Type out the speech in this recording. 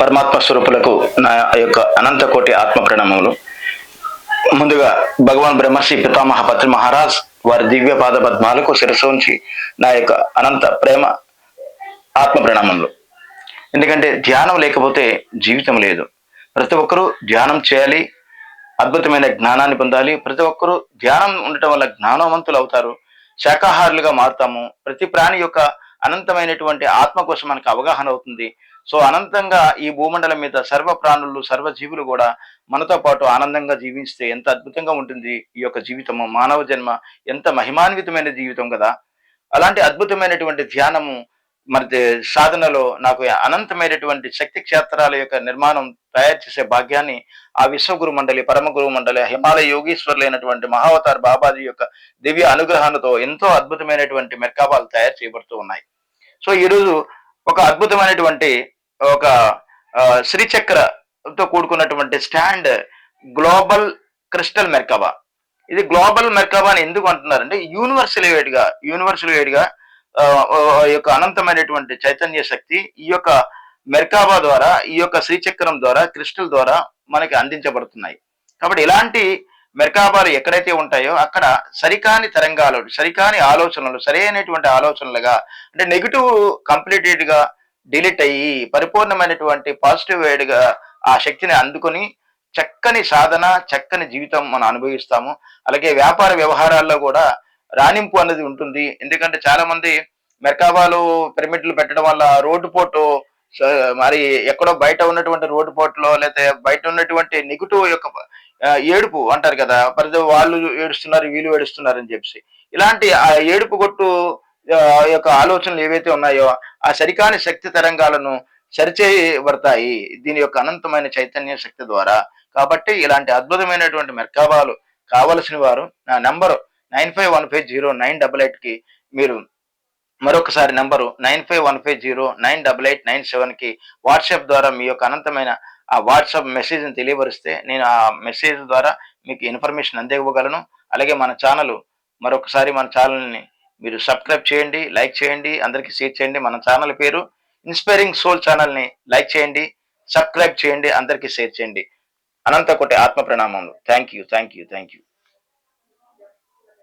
పరమాత్మ స్వరూపులకు నా యొక్క అనంత కోటి ఆత్మ ప్రణామములు. ముందుగా భగవాన్ బ్రహ్మశ్రీ పితామహ పత్రి మహారాజ్ వారి దివ్య పాద పద్మాలకు శిరస్సు ఉంచి నా యొక్క అనంత ప్రేమ ఆత్మ ప్రణామములు. ఎందుకంటే ధ్యానం లేకపోతే జీవితం లేదు. ప్రతి ఒక్కరూ ధ్యానం చేయాలి అద్భుతమైన జ్ఞానాన్ని పొందాలి. ప్రతి ఒక్కరూ ధ్యానం ఉండటం వల్ల జ్ఞానవంతులు అవుతారు. శాకాహారులుగా మారుతాము. ప్రతి ప్రాణి యొక్క అనంతమైనటువంటి ఆత్మ కోసం మనకు అవగాహన అవుతుంది. సో అనంతంగా ఈ భూమండలం మీద సర్వ ప్రాణులు సర్వ జీవులు కూడా మనతో పాటు ఆనందంగా జీవిస్తే ఎంత అద్భుతంగా ఉంటుంది ఈ యొక్క జీవితము మానవ జన్మ ఎంత మహిమాన్వితమైన జీవితం కదా. అలాంటి అద్భుతమైనటువంటి ధ్యానము మరి సాధనలో నాకు అనంతమైనటువంటి శక్తి క్షేత్రాల యొక్క నిర్మాణం తయారు చేసే భాగ్యాన్ని ఆ విశ్వగురు మండలి పరమ గురువు మండలి హిమాలయ యోగీశ్వరులైనటువంటి మహావతార్ బాబాజీ యొక్క దివ్య అనుగ్రహాలతో ఎంతో అద్భుతమైనటువంటి మెర్కాబాలు తయారు చేయబడుతూ ఉన్నాయి. సో ఈరోజు ఒక అద్భుతమైనటువంటి ఒక శ్రీచక్రతో కూడుకున్నటువంటి స్టాండ్ గ్లోబల్ క్రిస్టల్ మెర్కబా. ఇది గ్లోబల్ మెర్కబా అని ఎందుకు అంటున్నారంటే యూనివర్సల్ వైడ్గా యూనివర్సల్గా యొక్క అనంతమైనటువంటి చైతన్య శక్తి ఈ యొక్క మెర్కాబా ద్వారా ఈ యొక్క శ్రీచక్రం ద్వారా క్రిస్టల్ ద్వారా మనకి అందించబడుతున్నాయి. కాబట్టి ఇలాంటి మెర్కాబాలు ఎక్కడైతే ఉంటాయో అక్కడ సరికాని తరంగాలు సరికాని ఆలోచనలు సరైనటువంటి ఆలోచనలుగా అంటే నెగిటివ్ కంప్లీటెడ్గా డిలీట్ అయ్యి పరిపూర్ణమైనటువంటి పాజిటివ్గా ఆ శక్తిని అందుకొని చక్కని సాధన చక్కని జీవితం మనం అనుభవిస్తాము. అలాగే వ్యాపార వ్యవహారాల్లో కూడా రాణింపు అన్నది ఉంటుంది. ఎందుకంటే చాలా మంది మెర్కాబాలు పిరమిడ్లు పెట్టడం వల్ల రోడ్డు పోటు మరి ఎక్కడో బయట ఉన్నటువంటి రోడ్డు పోటులో లేకపోతే బయట ఉన్నటువంటి నెగిటివ్ యొక్క ఏడుపు అంటారు కదా ప్రతి వాళ్ళు ఏడుస్తున్నారు వీళ్ళు ఏడుస్తున్నారు అని చెప్పి ఇలాంటి ఆ ఏడుపు కొట్టు యొక్క ఆలోచనలు ఏవైతే ఉన్నాయో ఆ సరికాని శక్తి తరంగాలను సరిచేయబడతాయి. దీని యొక్క అనంతమైన చైతన్య శక్తి ద్వారా. కాబట్టి ఇలాంటి అద్భుతమైనటువంటి మెర్కాబాలు కావలసిన వారు నా number nine five one five zero nine double ఎయిట్కి మీరు మరొకసారి number nine five one five zero nine double eight nine సెవెన్కి వాట్సాప్ ద్వారా మీ యొక్క అనంతమైన ఆ వాట్సాప్ మెసేజ్ని తెలియపరిస్తే నేను ఆ మెసేజ్ ద్వారా మీకు ఇన్ఫర్మేషన్ అందివ్వగలను. అలాగే మన ఛానల్ మరొకసారి మన ఛానల్ని మీరు సబ్స్క్రైబ్ చేయండి లైక్ చేయండి అందరికీ షేర్ చేయండి. మన ఛానల్ పేరు ఇన్స్పైరింగ్ సోల్ ఛానల్ని లైక్ చేయండి సబ్స్క్రైబ్ చేయండి అందరికీ షేర్ చేయండి. అనంత కొట్టే ఆత్మ ప్రణామములు. Thank you thank you thank you